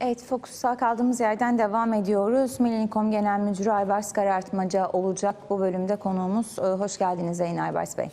Evet, Fokus'a kaldığımız yerden devam ediyoruz. Millennium Genel Müdürü Aybars Karartmaca olacak bu bölümde konuğumuz. Ee, Hoş geldiniz Sayın Aybars Bey.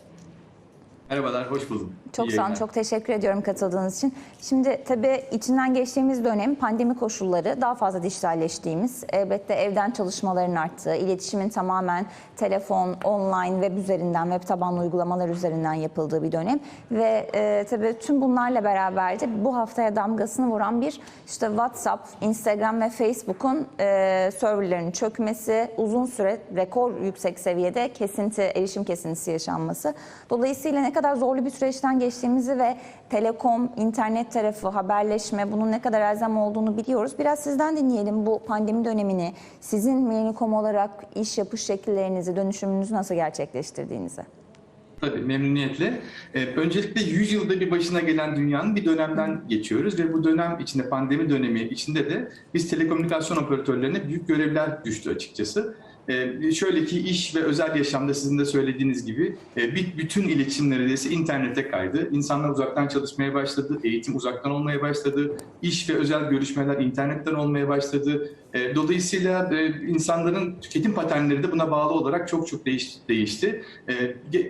Merhabalar, hoş buldum. Çok sağ olun, çok teşekkür ediyorum katıldığınız için. Şimdi tabii içinden geçtiğimiz dönem pandemi koşulları daha fazla dijitalleştiğimiz, elbette evden çalışmaların arttığı, iletişimin tamamen telefon, online, web üzerinden, web tabanlı uygulamalar üzerinden yapıldığı bir dönem. Ve e, tabii tüm bunlarla beraber de bu haftaya damgasını vuran bir işte WhatsApp, Instagram ve Facebook'un e, serverlerinin çökmesi, uzun süre rekor yüksek seviyede kesinti, erişim kesintisi yaşanması. Dolayısıyla ne kadar zorlu bir süreçten geçtiğimizi ve telekom, internet tarafı, haberleşme bunun ne kadar elzem olduğunu biliyoruz. Biraz sizden dinleyelim bu pandemi dönemini, sizin Millennium olarak iş yapış şekillerinizi, dönüşümünüzü nasıl gerçekleştirdiğinizi. Tabii, memnuniyetle. Ee, öncelikle 100 yılda bir başına gelen dünyanın bir dönemden geçiyoruz ve bu dönem içinde, pandemi dönemi içinde de biz telekomünikasyon operatörlerine büyük görevler düştü açıkçası. Ee, şöyle ki iş ve özel yaşamda sizin de söylediğiniz gibi e, bütün iletişim neredeyse internete kaydı. İnsanlar uzaktan çalışmaya başladı, eğitim uzaktan olmaya başladı, iş ve özel görüşmeler internetten olmaya başladı. E, Dolayısıyla e, insanların tüketim paternleri de buna bağlı olarak çok çok değiş- değişti.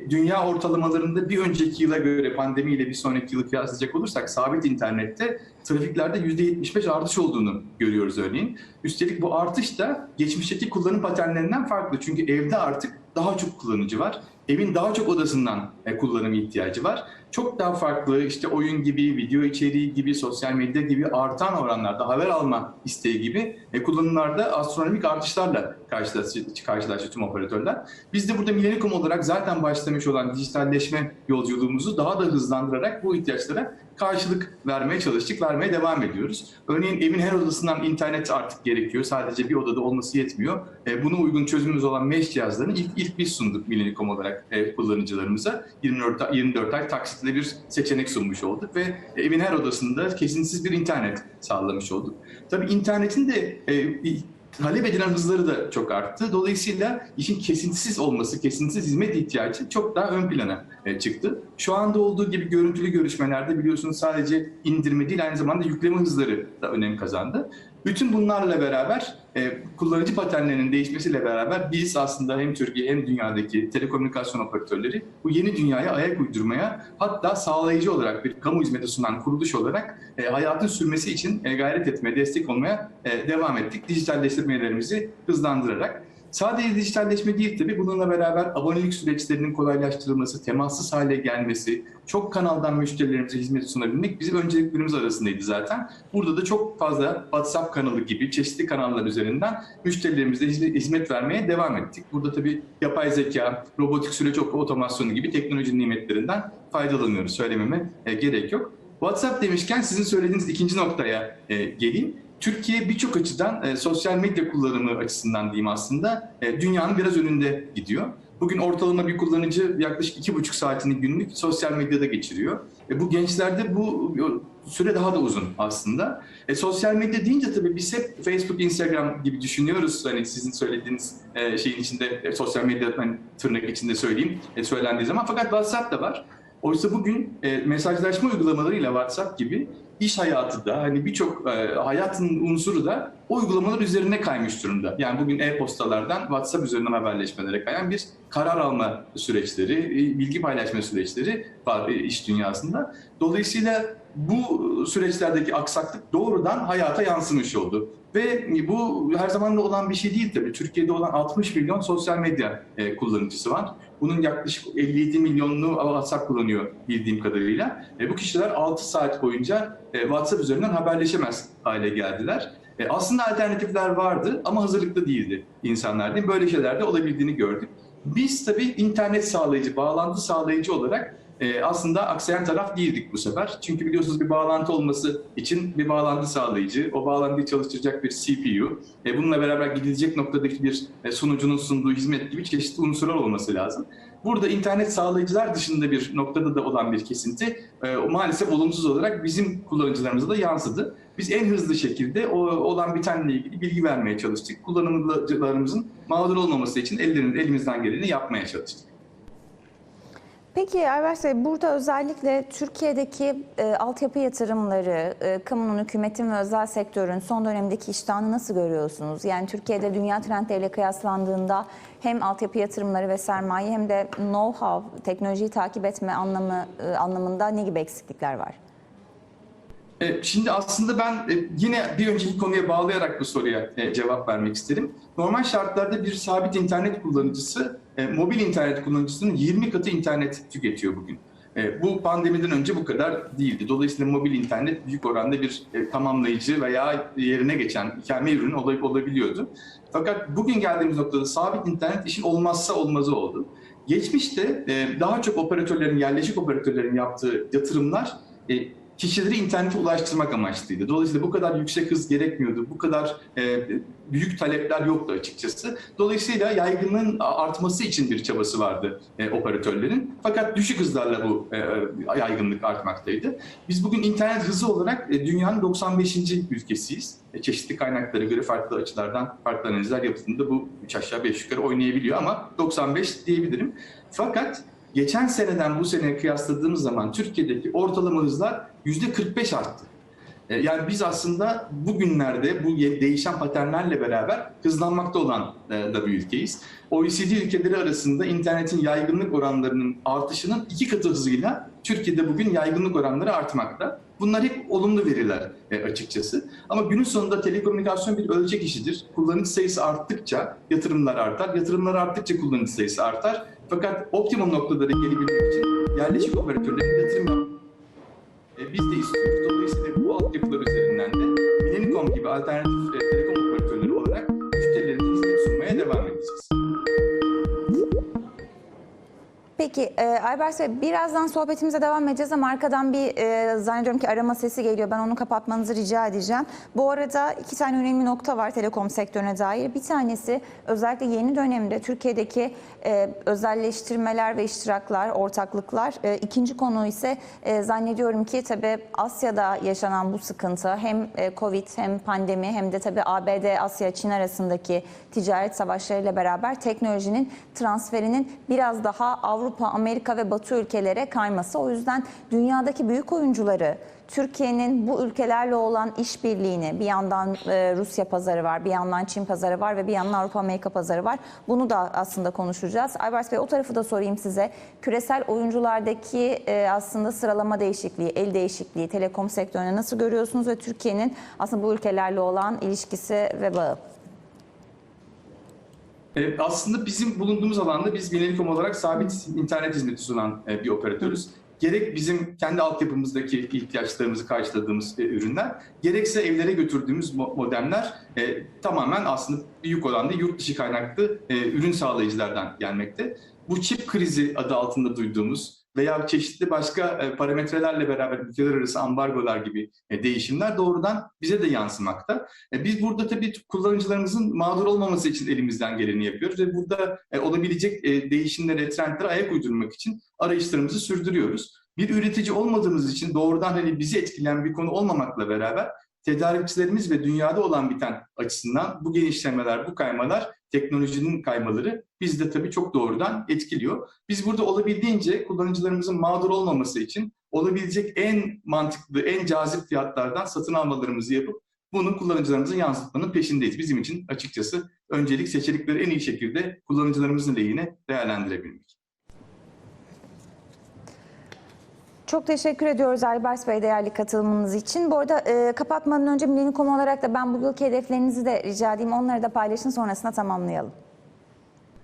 Dünya ortalamalarında bir önceki yıla göre pandemiyle bir sonraki yılı kıyaslayacak olursak sabit internette trafiklerde %75 artış olduğunu görüyoruz örneğin. Üstelik bu artış da geçmişteki kullanım paternlerinden farklı. Çünkü evde artık daha çok kullanıcı var. Evin daha çok odasından e, kullanım ihtiyacı var. Çok daha farklı işte oyun gibi, video içeriği gibi, sosyal medya gibi artan oranlarda haber alma isteği gibi e, kullanımlarda astronomik artışlarla karşılaştı, tüm operatörler. Biz de burada Millennium olarak zaten başlamış olan dijitalleşme yolculuğumuzu daha da hızlandırarak bu ihtiyaçlara karşılık vermeye çalıştık, vermeye devam ediyoruz. Örneğin evin her odasından internet artık gerekiyor. Sadece bir odada olması yetmiyor. E, buna uygun çözümümüz olan mesh cihazlarını ilk, ilk biz sunduk Millennium olarak e, kullanıcılarımıza. 24, 24 ay taksitle bir seçenek sunmuş olduk ve evin her odasında kesintisiz bir internet sağlamış olduk. Tabii internetin de e, talep edilen hızları da çok arttı. Dolayısıyla işin kesintisiz olması, kesintisiz hizmet ihtiyacı çok daha ön plana e, çıktı. Şu anda olduğu gibi görüntülü görüşmelerde biliyorsunuz sadece indirme değil aynı zamanda yükleme hızları da önem kazandı. Bütün bunlarla beraber e, kullanıcı paternlerinin değişmesiyle beraber biz aslında hem Türkiye hem dünyadaki telekomünikasyon operatörleri bu yeni dünyaya ayak uydurmaya hatta sağlayıcı olarak bir kamu hizmeti sunan kuruluş olarak e, hayatın sürmesi için e, gayret etmeye, destek olmaya e, devam ettik. Dijitalleştirmelerimizi hızlandırarak. Sadece dijitalleşme değil tabii bununla beraber abonelik süreçlerinin kolaylaştırılması, temassız hale gelmesi, çok kanaldan müşterilerimize hizmet sunabilmek bizim önceliklerimiz arasındaydı zaten. Burada da çok fazla WhatsApp kanalı gibi çeşitli kanallar üzerinden müşterilerimize hizmet, vermeye devam ettik. Burada tabii yapay zeka, robotik süreç otomasyonu gibi teknoloji nimetlerinden faydalanıyoruz. Söylememe e, gerek yok. WhatsApp demişken sizin söylediğiniz ikinci noktaya e, geleyim. Türkiye birçok açıdan e, sosyal medya kullanımı açısından diyeyim aslında e, dünyanın biraz önünde gidiyor. Bugün ortalama bir kullanıcı yaklaşık iki buçuk saatini günlük sosyal medyada geçiriyor. E, bu gençlerde bu süre daha da uzun aslında. E, sosyal medya deyince tabii biz hep Facebook, Instagram gibi düşünüyoruz. Hani sizin söylediğiniz e, şeyin içinde e, sosyal medya hani, tırnak içinde söyleyeyim e, söylendiği zaman. Fakat WhatsApp da var. Oysa bugün e, mesajlaşma uygulamalarıyla WhatsApp gibi iş hayatı da hani birçok e, hayatın unsuru da uygulamalar üzerine kaymış durumda. Yani bugün e-postalardan WhatsApp üzerinden haberleşmelere kayan bir karar alma süreçleri, e, bilgi paylaşma süreçleri var e, iş dünyasında. Dolayısıyla bu süreçlerdeki aksaklık doğrudan hayata yansımış oldu. Ve bu her zaman da olan bir şey değil tabii. Türkiye'de olan 60 milyon sosyal medya e, kullanıcısı var. Bunun yaklaşık 57 milyonunu WhatsApp kullanıyor bildiğim kadarıyla. E, bu kişiler 6 saat boyunca e, WhatsApp üzerinden haberleşemez hale geldiler. Aslında alternatifler vardı ama hazırlıklı değildi insanlar? Böyle şeyler de olabildiğini gördük. Biz tabii internet sağlayıcı, bağlantı sağlayıcı olarak e, aslında aksayan taraf değildik bu sefer. Çünkü biliyorsunuz bir bağlantı olması için bir bağlantı sağlayıcı, o bağlantıyı çalıştıracak bir CPU, e, bununla beraber gidilecek noktadaki bir e, sunucunun sunduğu hizmet gibi çeşitli unsurlar olması lazım. Burada internet sağlayıcılar dışında bir noktada da olan bir kesinti e, maalesef olumsuz olarak bizim kullanıcılarımıza da yansıdı. Biz en hızlı şekilde o olan bitenle ilgili bilgi vermeye çalıştık. Kullanıcılarımızın mağdur olmaması için ellerimiz, elimizden geleni yapmaya çalıştık. Peki Ayvers Bey burada özellikle Türkiye'deki e, altyapı yatırımları, e, kamunun, hükümetin ve özel sektörün son dönemdeki iştahını nasıl görüyorsunuz? Yani Türkiye'de dünya trendleriyle kıyaslandığında hem altyapı yatırımları ve sermaye hem de know-how, teknolojiyi takip etme anlamı e, anlamında ne gibi eksiklikler var? E, Şimdi aslında ben e, yine bir önceki konuya bağlayarak bu soruya e, cevap vermek isterim. Normal şartlarda bir sabit internet kullanıcısı, e, mobil internet kullanıcısının 20 katı internet tüketiyor bugün. E, Bu pandemiden önce bu kadar değildi. Dolayısıyla mobil internet büyük oranda bir e, tamamlayıcı veya yerine geçen ikame ürünü olabiliyordu. Fakat bugün geldiğimiz noktada sabit internet işin olmazsa olmazı oldu. Geçmişte e, daha çok operatörlerin, yerleşik operatörlerin yaptığı yatırımlar e, kişileri internete ulaştırmak amaçlıydı. Dolayısıyla bu kadar yüksek hız gerekmiyordu. Bu kadar e, büyük talepler yoktu açıkçası. Dolayısıyla yaygınlığın artması için bir çabası vardı e, operatörlerin. Fakat düşük hızlarla bu e, yaygınlık artmaktaydı. Biz bugün internet hızı olarak e, dünyanın 95. ülkesiyiz. E, çeşitli kaynaklara göre farklı açılardan farklı analizler yapıldığında bu 3 aşağı 5 yukarı oynayabiliyor ama 95 diyebilirim. Fakat geçen seneden bu seneye kıyasladığımız zaman Türkiye'deki ortalama hızlar %45 arttı. E, Yani biz aslında bugünlerde bu değişen paternlerle beraber hızlanmakta olan e, da bir ülkeyiz. OECD ülkeleri arasında internetin yaygınlık oranlarının artışının iki katı hızıyla Türkiye'de bugün yaygınlık oranları artmakta. Bunlar hep olumlu veriler e, açıkçası. Ama günün sonunda telekomünikasyon bir ölçek işidir. Kullanıcı sayısı arttıkça yatırımlar artar, yatırımlar arttıkça kullanıcı sayısı artar. Fakat optimum noktalara gelebilmek için yerleşik operatörlerin yatırım yap- e, biz de istiyoruz. Dolayısıyla bu altyapılar üzerinden de Millennium gibi alternatif Peki e, Aybers Bey birazdan sohbetimize devam edeceğiz ama arkadan bir e, zannediyorum ki arama sesi geliyor. Ben onu kapatmanızı rica edeceğim. Bu arada iki tane önemli nokta var telekom sektörüne dair. Bir tanesi özellikle yeni dönemde Türkiye'deki e, özelleştirmeler ve iştiraklar, ortaklıklar. E, ikinci konu ise e, zannediyorum ki tabii Asya'da yaşanan bu sıkıntı hem e, Covid hem pandemi hem de tabii ABD, Asya, Çin arasındaki ticaret savaşlarıyla beraber teknolojinin transferinin biraz daha Avrupa, Amerika ve Batı ülkelere kayması. O yüzden dünyadaki büyük oyuncuları Türkiye'nin bu ülkelerle olan işbirliğini bir yandan e, Rusya pazarı var, bir yandan Çin pazarı var ve bir yandan Avrupa Amerika pazarı var. Bunu da aslında konuşacağız. Aybars Bey o tarafı da sorayım size. Küresel oyunculardaki e, aslında sıralama değişikliği, el değişikliği telekom sektöründe nasıl görüyorsunuz ve Türkiye'nin aslında bu ülkelerle olan ilişkisi ve bağı? E, aslında bizim bulunduğumuz alanda biz Genelikom olarak sabit internet hizmeti sunan e, bir operatörüz. Gerek bizim kendi altyapımızdaki ihtiyaçlarımızı karşıladığımız e, ürünler, gerekse evlere götürdüğümüz mo- modemler e, tamamen aslında büyük oranda yurt dışı kaynaklı e, ürün sağlayıcılardan gelmekte. Bu çip krizi adı altında duyduğumuz veya çeşitli başka e, parametrelerle beraber ülkeler arası ambargolar gibi e, değişimler doğrudan bize de yansımakta. E, Biz burada tabii kullanıcılarımızın mağdur olmaması için elimizden geleni yapıyoruz ve burada olabilecek değişimlere, trendlere ayak uydurmak için arayışlarımızı sürdürüyoruz. Bir üretici olmadığımız için doğrudan hani bizi etkileyen bir konu olmamakla beraber tedarikçilerimiz ve dünyada olan biten açısından bu genişlemeler, bu kaymalar, teknolojinin kaymaları bizde tabii çok doğrudan etkiliyor. Biz burada olabildiğince kullanıcılarımızın mağdur olmaması için olabilecek en mantıklı, en cazip fiyatlardan satın almalarımızı yapıp bunu kullanıcılarımıza yansıtmanın peşindeyiz. Bizim için açıkçası öncelik seçenekleri en iyi şekilde kullanıcılarımızın lehine değerlendirebilmek. Çok teşekkür ediyoruz Aybars Bey değerli katılımınız için. Bu arada e, kapatmadan önce Millennium olarak da ben bu yılki hedeflerinizi de rica edeyim. Onları da paylaşın sonrasında tamamlayalım.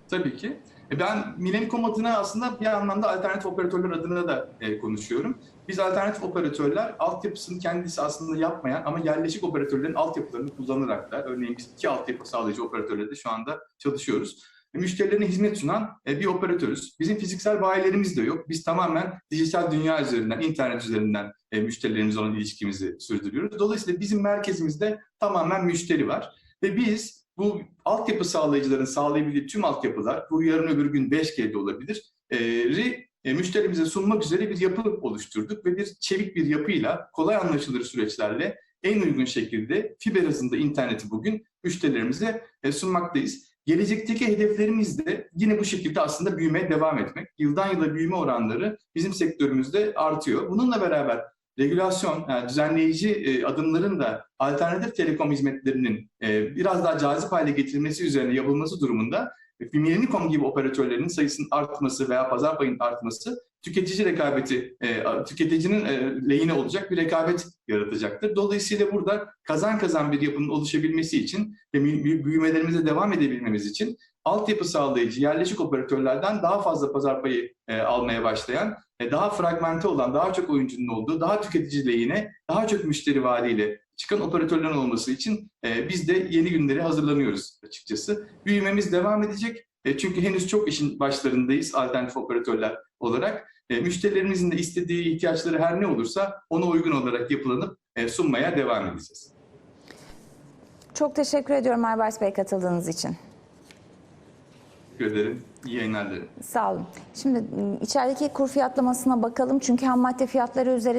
Tabii ki. E, Ben Millennium adına aslında bir anlamda alternatif operatörler adına da e, konuşuyorum. Biz alternatif operatörler altyapısını kendisi aslında yapmayan ama yerleşik operatörlerin altyapılarını kullanarak da örneğin biz iki altyapı sağlayıcı operatörle de şu anda çalışıyoruz. E, Müşterilerine hizmet sunan e, bir operatörüz. Bizim fiziksel bayilerimiz de yok. Biz tamamen dijital dünya üzerinden, internet üzerinden e, müşterilerimizle olan ilişkimizi sürdürüyoruz. Dolayısıyla bizim merkezimizde tamamen müşteri var. Ve biz bu altyapı sağlayıcıların sağlayabildiği tüm altyapılar, bu yarın öbür gün 5G'de olabilir, e, ri, müşterimize sunmak üzere bir yapı oluşturduk ve bir çevik bir yapıyla, kolay anlaşılır süreçlerle en uygun şekilde fiber hızında interneti bugün müşterilerimize sunmaktayız. Gelecekteki hedeflerimiz de yine bu şekilde aslında büyümeye devam etmek. Yıldan yıla büyüme oranları bizim sektörümüzde artıyor. Bununla beraber regülasyon, yani düzenleyici e, adımların da alternatif telekom hizmetlerinin e, biraz daha cazip hale getirilmesi üzerine yapılması durumunda Millennium gibi operatörlerin sayısının artması veya pazar payının artması tüketici rekabeti, e, tüketicinin e, lehine olacak bir rekabet yaratacaktır. Dolayısıyla burada kazan kazan bir yapının oluşabilmesi için ve büyü- büyümelerimize devam edebilmemiz için altyapı sağlayıcı yerleşik operatörlerden daha fazla pazar payı e, almaya başlayan, e, daha fragmente olan, daha çok oyuncunun olduğu, daha tüketici lehine, daha çok müşteri vaadiyle çıkan operatörlerin olması için e, biz de yeni günlere hazırlanıyoruz açıkçası. Büyümemiz devam edecek. E, çünkü henüz çok işin başlarındayız alternatif operatörler olarak. E, müşterilerimizin de istediği ihtiyaçları her ne olursa ona uygun olarak yapılanıp e, sunmaya devam edeceğiz. Çok teşekkür ediyorum Aybars Bey katıldığınız için. Teşekkür ederim. İyi yayınlar dilerim. Sağ olun. Şimdi m, içerideki kur fiyatlamasına bakalım çünkü ham madde fiyatları üzerinde